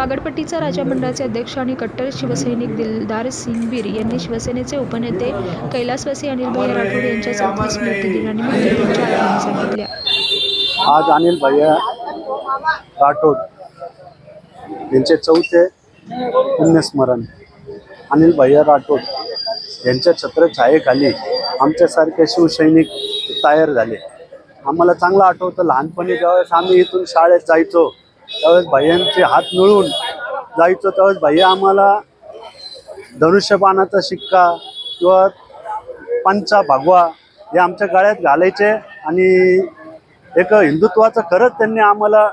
बागडपट्टीचा राजा मंडळाचे अध्यक्ष आणि कट्टर शिवसैनिक दिलदार सिंग बीर यांनी शिवसेनेचे उपनेते कैलासवासी अनिल भैया राठोड यांच्या चौथ्या स्मृती दिनानिमित्त त्यांच्या आठवणी सांगितल्या आज अनिल भैया राठोड यांचे चौथे पुण्यस्मरण. अनिल भैया राठोड यांच्या छत्रछायेखाली आमच्यासारखे शिवसैनिक तयार झाले. आम्हाला चांगलं आठवतं. लहानपणी ज्यावेळेस आम्ही इथून शाळेत जायचो त्यावेळेस भैयांचे हात मिळून जायचो. त्यावेळेस भैया आम्हाला धनुष्यबाणाचा शिक्का किंवा पंचा भगवा हे आमच्या गाळ्यात घालायचे आणि एक हिंदुत्वाचं खरंच त्यांनी आम्हाला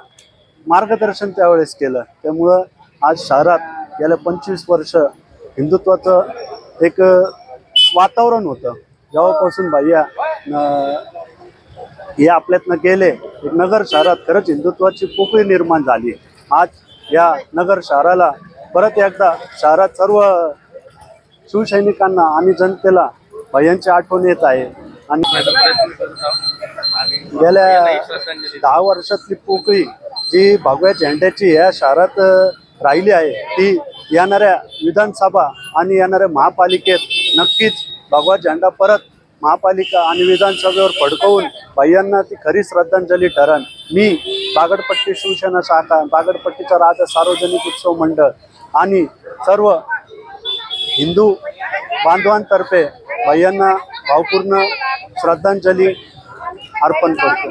मार्गदर्शन त्यावेळेस केलं. त्यामुळं आज शहरात गेल्या पंचवीस वर्ष हिंदुत्वाचं एक वातावरण होतं. जेव्हापासून भैया हे आपल्यातनं गेले नगर शहरात खरंच हिंदुत्वाची पोकळी निर्माण झाली आज या नगर शहराला परत एकदा शहरात सर्व शिवसैनिकांना आणि जनतेला भयांची आठवण येत आहे. आणि गेल्या दहा वर्षातली पोकळी जी भगव्या झेंड्याची या शहरात राहिली आहे ती येणाऱ्या विधानसभा आणि येणाऱ्या महापालिकेत नक्कीच भगवा झेंडा परत महापालिका आणि विधानसभेवर फडकवून भैयांना ती खरी श्रद्धांजली ठरण मी बागडपट्टी शिवसेना शाखा बागडपट्टीचा राजा सार्वजनिक उत्सव मंडळ आणि सर्व हिंदू बांधवांतर्फे भैयांना भावपूर्ण श्रद्धांजली अर्पण करतो.